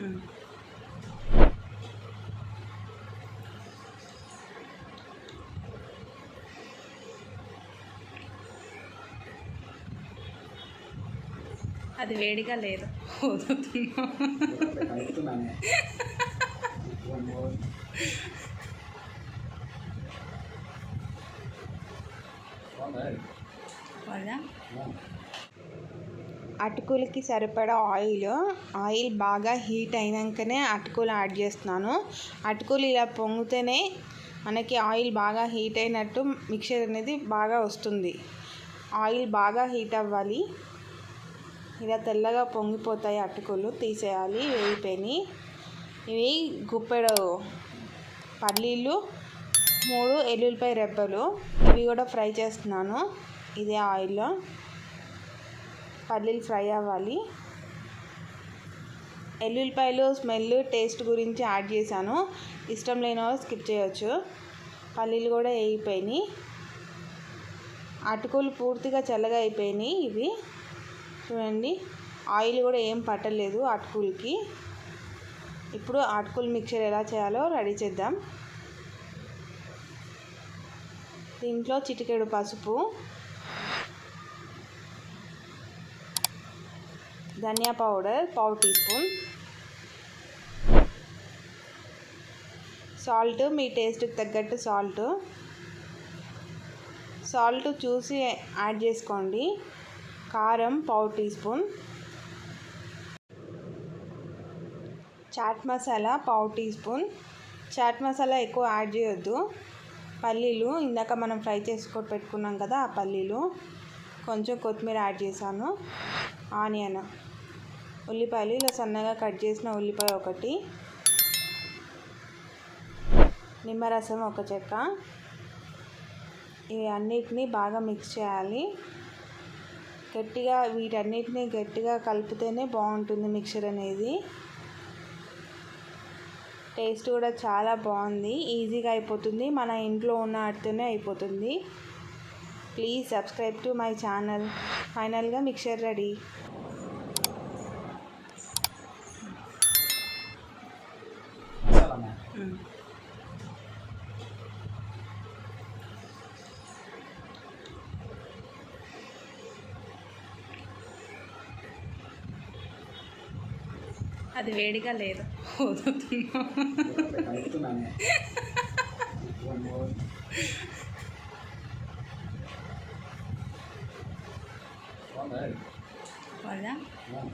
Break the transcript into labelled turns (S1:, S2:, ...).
S1: ఉమ్. అది వేడిగా లేదు వదులుతున్నా
S2: కలుపుతున్నాను
S1: వదా
S3: అటుకులకి సరిపడా ఆయిల్. ఆయిల్ బాగా హీట్ అయినాకనే అటుకులు యాడ్ చేస్తున్నాను. అటుకులు ఇలా పొంగితేనే మనకి ఆయిల్ బాగా హీట్ అయినట్టు మిక్చర్ అనేది బాగా వస్తుంది. ఆయిల్ బాగా హీట్ అవ్వాలి. ఇలా తెల్లగా పొంగిపోతాయి అటుకులు. తీసేయాలి. వేయిపోయి ఇవి గుప్పెడు పల్లీలు మూడు ఎల్లుల్లిపాయ రెబ్బలు. ఇవి కూడా ఫ్రై చేస్తున్నాను. ఇదే ఆయిల్లో. పల్లీలు ఫ్రై అవ్వాలి. ఎల్లుల్లిపాయలు స్మెల్ టేస్ట్ గురించి యాడ్ చేశాను. ఇష్టం లేని వాళ్ళు స్కిప్ చేయొచ్చు. పల్లీలు కూడా వేగిపోయినాయి. అటుకులు పూర్తిగా చల్లగా అయిపోయినాయి ఇవి. చూడండి ఆయిల్ కూడా ఏం పట్టలేదు అటుకులకి. ఇప్పుడు అటుకులు మిక్చర్ ఎలా చేయాలో రెడీ చేద్దాం. దీంట్లో చిటికెడు పసుపు ధనియా పౌడర్ పావు టీ స్పూన్. సాల్ట్ మీ టేస్ట్కి తగ్గట్టు సాల్ట్. సాల్ట్ చూసి యాడ్ చేసుకోండి. కారం పావు టీ స్పూన్. చాట్ మసాలా పావు టీ స్పూన్. చాట్ మసాలా ఎక్కువ యాడ్ చేయొద్దు. పల్లీలు ఇందాక మనం ఫ్రై చేసుకొని పెట్టుకున్నాం కదా ఆ పల్లీలు. కొంచెం కొత్తిమీర యాడ్ చేశాను. ఆనియన్. ఉల్లిపాయలు ఇలా సన్నగా కట్ చేసిన ఉల్లిపాయ ఒకటి నిమ్మరసం ఒక చెక్క. ఇవి అన్నిటినీ బాగా మిక్స్ చేయాలి. గట్టిగా వీటన్నిటిని గట్టిగా కలిపితేనే బాగుంటుంది మిక్చర్ అనేది. టేస్ట్ కూడా చాలా బాగుంది. ఈజీగా అయిపోతుంది. మన ఇంట్లో ఉన్న వాటితోనే అయిపోతుంది. Please subscribe to my channel ఫైనల్గా మిక్చర్ రెడీ
S2: మసాలా మ్యామ్
S1: ఉమ్. అది వేడిగా లేదు వదులుతున్నా
S2: కలుపుతున్నాను
S1: వదా
S2: Yeah.